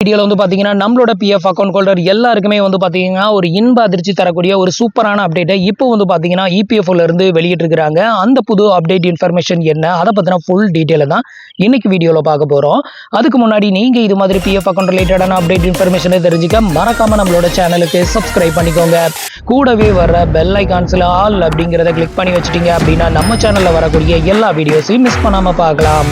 வீடியோவில் வந்து பார்த்தீங்கன்னா நம்மளோட பிஎஃப் அக்கௌண்ட் ஹோல்டர் எல்லாருக்குமே வந்து பார்த்தீங்கன்னா ஒரு இன்ப அதிர்ச்சி தரக்கூடிய ஒரு சூப்பரான அப்டேட்டை இப்போ வந்து பார்த்தீங்கன்னா இபிஎஃப்லேருந்து வெளியிட்டிருக்கிறாங்க. அந்த புது அப்டேட் இன்ஃபர்மேஷன் என்ன அதை பற்றின ஃபுல் டீட்டெயிலை தான் இன்னைக்கு வீடியோவில் பார்க்க போகிறோம் அதுக்கு முன்னாடி நீங்கள் இது மாதிரி பிஎஃப் அக்கௌண்ட் ரிலேட்டடான அப்டேட் இன்ஃபர்மேஷனை தெரிஞ்சுக்க மறக்காமல் நம்மளோட சேனலுக்கு சப்ஸ்கிரைப் பண்ணிக்கோங்க. கூடவே வர பெல் ஐக்கான்ஸில் ஆல் அப்படிங்கிறத கிளிக் பண்ணி வச்சுட்டீங்க அப்படின்னா நம்ம சேனலில் வரக்கூடிய எல்லா வீடியோஸையும் மிஸ் பண்ணாமல் பார்க்கலாம்.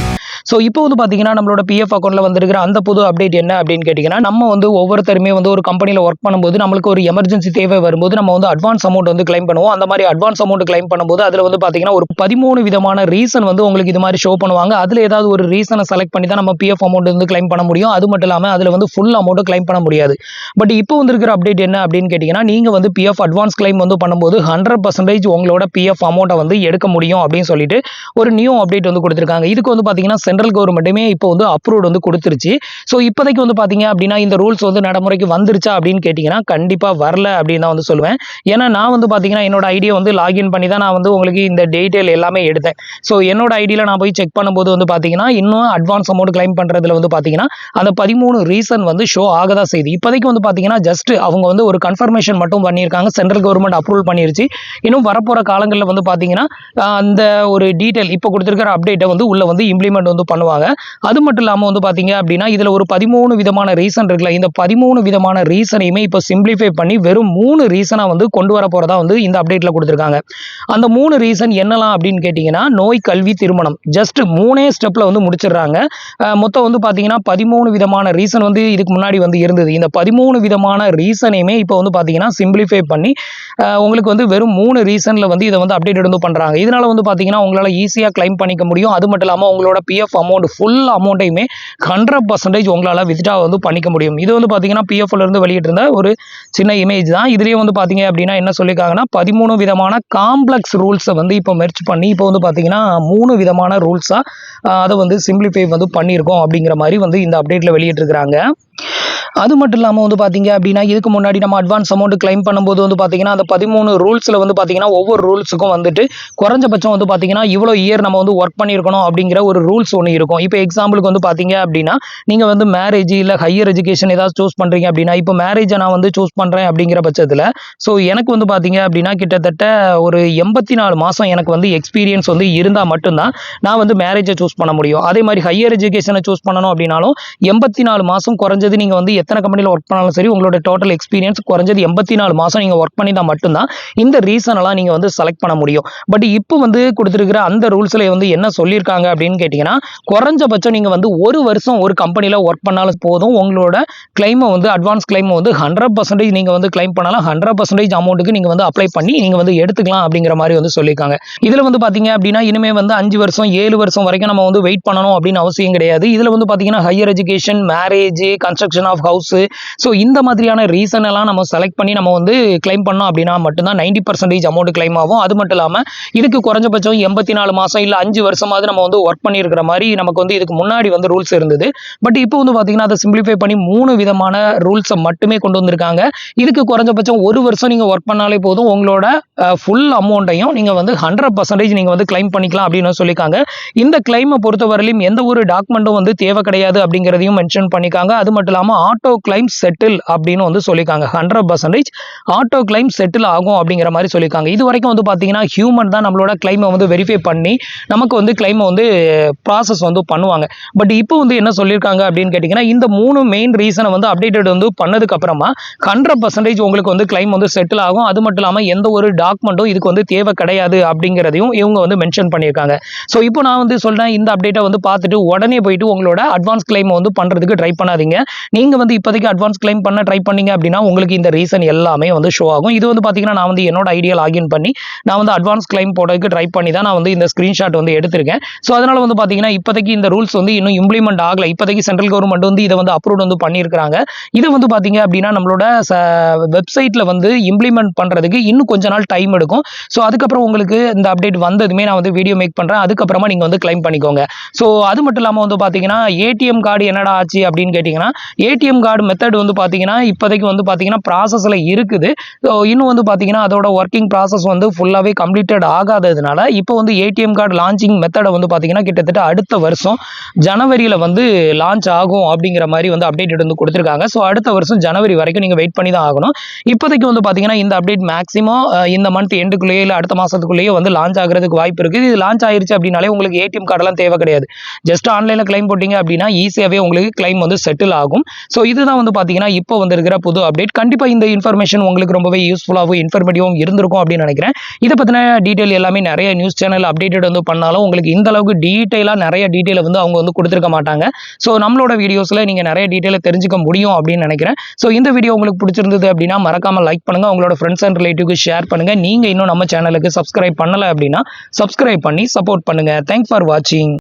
ஸோ இப்போ வந்து பார்த்தீங்கன்னா நம்மளோட பிஎஃப் அக்கௌண்ட்டில் வந்திருக்கிற அந்த புது அப்டேட் என்ன அப்படின்னு கேட்டிங்கன்னா நம்ம வந்து ஒவ்வொருத்தருமே வந்து ஒரு கம்பெனியில் ஒர்க் பண்ணும்போது நம்மளுக்கு ஒரு எமர்ஜென்சி தேவை வரும்போது நம்ம வந்து அட்வான்ஸ் அமௌண்ட் வந்து கிளைம் பண்ணுவோம். அந்த மாதிரி அட்வான்ஸ் அமௌண்ட் கிளைம் பண்ணும்போது அதில் வந்து பார்த்தீங்கன்னா ஒரு பதிமூணு விதமான ரீசன் வந்து உங்களுக்கு இது மாதிரி ஷோ பண்ணுவாங்க. அதில் ஏதாவது ஒரு ரீசனை செலக்ட் பண்ணி தான் நம்ம பிஎஃப் அமௌண்ட் வந்து கிளைம் பண்ண முடியும். அது மட்டும் இல்லாமல் அதில் வந்து ஃபுல் அமௌண்ட்டு கிளைம் பண்ண முடியாது. பட் இப்போ வந்திருக்கிற அப்டேட் என்ன அப்படின்னு கேட்டிங்கன்னா நீங்கள் வந்து பிஎஃப் அட்வான்ஸ் கிளைம் வந்து பண்ணும்போது ஹண்ட்ரட் பர்சன்டேஜ் உங்களோட பிஎஃப் அமௌண்ட்டை வந்து எடுக்க முடியும் அப்படின்னு சொல்லிட்டு ஒரு நியூ அப்டேட் வந்து கொடுத்துருக்காங்க. இதுக்கு வந்து பார்த்தீங்கன்னா சென்ட்ரல் கவர்மெண்ட்டுமே இப்போ வந்து அப்ரூவ்ட் வந்து கொடுத்துருச்சு. ஸோ இப்போதைக்கு வந்து பார்த்தீங்க அப்படின்னா இந்த ரூல்ஸ் வந்து நடைமுறைக்கு வந்துருச்சா அப்படின்னு கேட்டிங்கன்னா கண்டிப்பாக வரல அப்படின்னு தான் வந்து சொல்லுவேன். ஏன்னா நான் வந்து பார்த்தீங்கன்னா என்னோட ஐடியா வந்து லாகின் பண்ணி தான் நான் வந்து உங்களுக்கு இந்த டீட்டெயில் எல்லாமே எடுத்தேன். ஸோ என்னோட ஐடியில் நான் போய் செக் பண்ணும்போது வந்து பார்த்தீங்கன்னா இன்னும் அட்வான்ஸ் அமௌண்ட் கிளைம் பண்ணுறதுல வந்து பார்த்தீங்கன்னா அந்த பதிமூணு ரீசன் வந்து ஷோ ஆக தான் செய்யுது இப்போதைக்கு வந்து பார்த்தீங்கன்னா ஜஸ்ட் அவங்க வந்து ஒரு கன்ஃபர்மேஷன் மட்டும் பண்ணியிருக்காங்க. சென்ட்ரல் கவர்மெண்ட் அப்ரூவல் பண்ணிருச்சு. இன்னும் வரப்போகிற காலங்களில் வந்து பார்த்தீங்கன்னா அந்த ஒரு டீட்டெயில் இப்போ கொடுத்துருக்கிற அப்டேட்டை வந்து உள்ளே வந்து இம்ப்ளிமெண்ட் வந்து பண்ணுவாங்க. அது மட்டும் இல்லாமல் வந்து பார்த்தீங்க அப்படின்னா இதில் ஒரு பதிமூணு விதமான ரீசன் இருக்குல்ல. இந்த பதிமூணு விதமான ரீசனையுமே இப்போ சிம்பிளிஃபை பண்ணி வெறும் மூணு ரீசனாக வந்து கொண்டு வர போகிறதா வந்து இந்த அப்டேட்டில் கொடுத்துருக்காங்க. அந்த மூணு ரீசன் என்னலாம் அப்படின்னு கேட்டிங்கன்னா நோய் கல்வி திருமணம். ஜஸ்ட் மூணே ஸ்டெப்பில் வந்து முடிச்சிடுறாங்க. மொத்தம் வந்து பார்த்தீங்கன்னா பதிமூணு விதமான ரீசன் வந்து இதுக்கு முன்னாடி வந்து இருந்தது. இந்த பதிமூணு விதமான ரீசனையுமே இப்போ வந்து பார்த்தீங்கன்னா சிம்பிளிஃபை பண்ணி உங்களுக்கு வந்து வெறும் மூணு ரீசனில் வந்து இதை வந்து அப்டேட் வந்து பண்ணுறாங்க இதனால் வந்து பார்த்தீங்கன்னா உங்களால் ஈஸியாக கிளைம் பண்ணிக்க முடியும். அது மட்டும் இல்லாமல் உங்களோட பிஎஃப் அமௌண்ட் ஃபுல் அமௌண்ட்டையுமே ஹண்ட்ரட் பர்சன்டேஜ் உங்களால் வித்ட்ரா வந்து பண்ணிக்க முடியும். இது வந்து பார்த்தீங்கன்னா பிஎஃப்ல இருந்து வெளியிட்டிருந்த ஒரு சின்ன இமேஜ் தான். இதுலேயே வந்து பார்த்தீங்க அப்படின்னா என்ன சொல்லியிருக்காங்கன்னா பதிமூணு விதமான காம்ப்ளெக்ஸ் ரூல்ஸை வந்து இப்போ மெர்ச் பண்ணி இப்போ வந்து பார்த்தீங்கன்னா மூணு விதமான ரூல்ஸாக அதை வந்து சிம்பிளிஃபை வந்து பண்ணியிருக்கோம் அப்படிங்கிற மாதிரி வந்து இந்த அப்டேட்டில் வெளியிட்டிருக்கிறாங்க. அது மட்டும் இல்லாமல் வந்து பார்த்தீங்க அப்படின்னா இதுக்கு முன்னாடி நம்ம அட்வான்ஸ் அமௌண்ட் கிளைம் பண்ணும்போது வந்து பார்த்தீங்கன்னா அந்த பதிமூணு ரூல்ஸில் வந்து பார்த்தீங்கன்னா ஒவ்வொரு ரூல்ஸுக்கும் வந்துட்டு குறைஞ்சபட்சம் வந்து பார்த்தீங்கன்னா இவ்வளோ இயர் நம்ம வந்து ஒர்க் பண்ணியிருக்கணும் அப்படிங்கிற ஒரு ரூல்ஸ் ஒன்று இருக்கும். இப்போ எக்ஸாம்பிளுக்கு வந்து பார்த்தீங்க அப்படின்னா நீங்கள் வந்து மேரேஜ் இல்லை ஹையர் எஜுகேஷன் ஏதாவது சூஸ் பண்ணுறீங்க அப்படின்னா இப்போ மேரேஜை நான் வந்து சூஸ் பண்ணுறேன் அப்படிங்கிற பட்சத்தில் ஸோ எனக்கு வந்து பார்த்தீங்க அப்படின்னா கிட்டத்தட்ட ஒரு எண்பத்தி நாலு மாதம் எனக்கு வந்து எக்ஸ்பீரியன்ஸ் வந்து இருந்தால் மட்டும்தான் நான் வந்து மேரேஜை சூஸ் பண்ண முடியும். அதே மாதிரி ஹையர் எஜுகேஷனை சூஸ் பண்ணணும் அப்படின்னாலும் எண்பத்தி நாலு மாதம் குறைஞ்சது நீங்கள் வந்து எத்தனை கம்பெனியில் ஒர்க் பண்ணாலும் சரி உங்களோட டோட்டல் எக்ஸ்பீரியன்ஸ் குறைஞ்சது எண்பத்தி நாலு மாதம் நீங்கள் ஒர்க் பண்ணி தான் மட்டும்தான் இந்த ரீசனெல்லாம் நீங்கள் வந்து செலக்ட் பண்ண முடியும். பட் இப்போ வந்து கொடுத்துருக்கிற அந்த ரூல்ஸில் வந்து என்ன சொல்லியிருக்காங்க அப்படின்னு கேட்டிங்கன்னா குறைஞ்சபட்சம் நீங்கள் வந்து ஒரு வருஷம் ஒரு கம்பெனியில் ஒர்க் பண்ணாலும் போதும் உங்களோட கிளைமை வந்து அட்வான்ஸ் கிளைமை வந்து ஹண்ட்ரட் பர்சன்டேஜ் நீங்கள் வந்து கிளைம் பண்ணாலும். ஹண்ட்ரட் பர்சன்டேஜ் அமௌண்ட்டுக்கு நீங்கள் வந்து அப்ளை பண்ணி நீங்கள் வந்து எடுத்துக்கலாம் அப்படிங்கிற மாதிரி வந்து சொல்லியிருக்காங்க. இதில் வந்து பார்த்தீங்க அப்படின்னா இனிமேல் வந்து அஞ்சு வருஷம் ஏழு வருஷம் வரைக்கும் நம்ம வந்து வெயிட் பண்ணணும் அப்படின்னு அவசியம் கிடையாது. இதில் வந்து பார்த்தீங்கன்னா higher education marriage construction of house so இந்த மாதிரியான ரீசன் எல்லாம் நம்ம செலக்ட் பண்ணி நம்ம வந்து கிளைம் பண்ணோம் அப்படின்னா மட்டும்தான் நைன்டி பர்சன்டேஜ் அமௌண்ட் கிளைம் ஆகும். அது மட்டும் இல்லாமல் இதுக்கு குறைஞ்சபட்சம் எண்பத்தி நாலு மாதம் இல்லை அஞ்சு வருஷமாவது நம்ம வந்து ஒர்க் பண்ணியிருக்கிற மாதிரி நமக்கு வந்து இதுக்கு முன்னாடி வந்து ரூல்ஸ் இருந்தது. பட் இப்போ வந்து பார்த்தீங்கன்னா அதை சிம்பிளிஃபை பண்ணி மூணு விதமான ரூல்ஸை மட்டுமே கொண்டு வந்திருக்காங்க. இதுக்கு குறைஞ்சபட்சம் ஒரு வருஷம் நீங்கள் ஒர்க் பண்ணாலே போதும் உங்களோட ஃபுல் அமௌண்ட்டையும் நீங்கள் வந்து ஹண்ட்ரட் பர்சன்டேஜ் நீங்கள் வந்து கிளைம் பண்ணிக்கலாம் அப்படின்னு சொல்லியிருக்காங்க. இந்த கிளைமை பொறுத்தவரையிலும் எந்த ஒரு டாக்குமெண்ட்டும் வந்து தேவை கிடையாது அப்படிங்கிறதையும் மென்ஷன் பண்ணியிருக்காங்க. அது மட்டும் இல்லாமல் ஆட்டோ கிளைம் செட்டில் அப்படின்னு வந்து சொல்லியிருக்காங்க. Hundred percentage auto claim settle ஆகும் அப்படிங்கிற மாதிரி சொல்லியிருக்காங்க. இது வரைக்கும் வந்து பார்த்தீங்கன்னா ஹியூமன் தான் நம்மளோட கிளைமை வந்து வெரிஃபை பண்ணி நமக்கு வந்து கிளைமை வந்து ப்ராசஸ் வந்து பண்ணுவாங்க. பட் இப்போ வந்து என்ன சொல்லியிருக்காங்க அப்படின்னு கேட்டிங்கன்னா இந்த மூணு மெயின் ரீசனை வந்து அப்டேட்டட் வந்து பண்ணதுக்கு அப்புறமா ஹண்ட்ரட் பர்சன்டேஜ் உங்களுக்கு வந்து கிளைம் வந்து செட்டில் ஆகும். அது மட்டும் இல்லாமல் எந்த ஒரு டாக்குமெண்ட்டும் இதுக்கு வந்து தேவை கிடையாது அப்படிங்கிறதையும் இவங்க வந்து மென்ஷன் பண்ணியிருக்காங்க. ஸோ இப்போ நான் வந்து சொல்கிறேன் இந்த அப்டேட்டை வந்து பார்த்துட்டு உடனே போயிட்டு உங்களோட அட்வான்ஸ் கிளைமை வந்து பண்ணுறதுக்கு ட்ரை பண்ணாதீங்க. நீங்கள் வந்து இப்போதைக்கு அட்வான்ஸ் கிளைம் பண்ண ட்ரை பண்ணீங்க அப்படின்னா உங்களுக்கு இந்த ரீசன் எல்லாமே வந்து ஷோ ஆகும். இது வந்து பார்த்தீங்கன்னா நான் வந்து என்னோட ஐடியா லாகின் பண்ணி நான் வந்து அட்வான்ஸ் கிளைம் போடுறதுக்கு ட்ரை பண்ணி தான் நான் வந்து இந்த ஸ்க்ரீன்ஷாட் வந்து எடுத்திருக்கேன். ஸோ அதனால் வந்து பார்த்தீங்கன்னா இப்போதைக்கு இந்த ரூல்ஸ் வந்து இன்னும் இம்ப்ளிமெண்ட் ஆகலை. இப்போதைக்கு சென்ட்ரல் கவர்மெண்ட் வந்து இதை வந்து அப்ரூவ் வந்து பண்ணியிருக்கிறாங்க இதை வந்து பார்த்தீங்க அப்படின்னா நம்மளோட வெப்சைட்டில் வந்து இம்ப்ளிமெண்ட் பண்ணுறதுக்கு இன்னும் கொஞ்ச நாள் டைம் எடுக்கும். ஸோ அதுக்கப்புறம் உங்களுக்கு இந்த அப்டேட் வந்ததுமே நான் வந்து வீடியோ மேக் பண்ணுறேன் அதுக்கப்புறமா நீங்கள் வந்து கிளைம் பண்ணிக்கோங்க. ஸோ அது மட்டும் இல்லாமல் வந்து பார்த்தீங்கன்னா ஏடிஎம் கார்டு என்னடா ஆச்சு அப்படின்னு கேட்டிங்கன்னா ஏடிஎம் ஏடிஎம் கார்டு மெத்தட் வந்து பார்த்தீங்கன்னா இப்போதைக்கு வந்து பார்த்தீங்கன்னா ப்ராசஸில் இருக்குது. இன்னும் வந்து பார்த்தீங்கன்னா அதோட ஒர்க்கிங் ப்ராசஸ் வந்து ஃபுல்லாகவே கம்ப்ளீட்டட் ஆகாததுனால இப்போ வந்து ஏடிஎம் கார்டு லான்ச்சிங் மெத்தடை வந்து பார்த்தீங்கன்னா கிட்டத்தட்ட அடுத்த வருஷம் ஜனவரியில் வந்து லான்ச் ஆகும் அப்படிங்கிற மாதிரி வந்து அப்டேட் வந்து கொடுத்துருக்காங்க. ஸோ அடுத்த வருஷம் ஜனவரி வரைக்கும் நீங்கள் வெயிட் பண்ணி தான் ஆகணும். இப்போதைக்கு வந்து பார்த்தீங்கன்னா இந்த அப்டேட் மேக்ஸிமம் இந்த மந்த் எண்டுக்குள்ளேயே இல்லை அடுத்த மாதத்துக்குள்ளேயே வந்து லான்ச் ஆகிறதுக்கு வாய்ப்பு இருக்குது. இது லான்ச் ஆயிருச்சு அப்படின்னாலே உங்களுக்கு ஏடிஎம் கார்டெல்லாம் தேவை கிடையாது. ஜஸ்ட் ஆன்லைனில் க்ளைம் போட்டிங்க அப்படின்னா ஈஸியாகவே உங்களுக்கு கிளைம் வந்து செட்டில் ஆகும். ஸோ இதுதான் வந்து பார்த்தீங்கன்னா இப்போ வந்திருக்கிற புது அப்டேட் கண்டிப்பாக இந்த இன்ஃபர்மேஷன் உங்களுக்கு ரொம்பவே யூஸ்ஃபுல்லாகவும் இன்ஃபர்மேட்டிவாகவும் இருந்திருக்கும் அப்படின்னு நினைக்கிறேன். இதை பற்றின டீட்டெயில் எல்லாமே நிறைய நியூஸ் சேனல் அப்டேட்டட் வந்து பண்ணாலும் உங்களுக்கு இந்த அளவுக்கு டீட்டெயிலாக நிறைய டீட்டெயிலை வந்து அவங்க வந்து கொடுத்துருக்க மாட்டாங்க. ஸோ நம்மளோட வீடியோஸில் நீங்கள் நிறைய டீட்டெயிலை தெரிஞ்சுக்க முடியும் அப்படின்னு நினைக்கிறேன். ஸோ இந்த வீடியோ உங்களுக்கு பிடிச்சிருந்தது அப்படின்னா மறக்காமல் லைக் பண்ணுங்கள் உங்களோட ஃப்ரெண்ட்ஸ் அண்ட் ரிலேட்டிவ்க்கு ஷேர் பண்ணுங்கள் நீங்கள் இன்னும் நம்ம சேனலுக்கு சப்ஸ்கிரைப் பண்ணலை அப்படின்னா சப்ஸ்கிரைப் பண்ணி சப்போர்ட் பண்ணுங்கள் தேங்க்ஸ் ஃபார் வாட்சிங்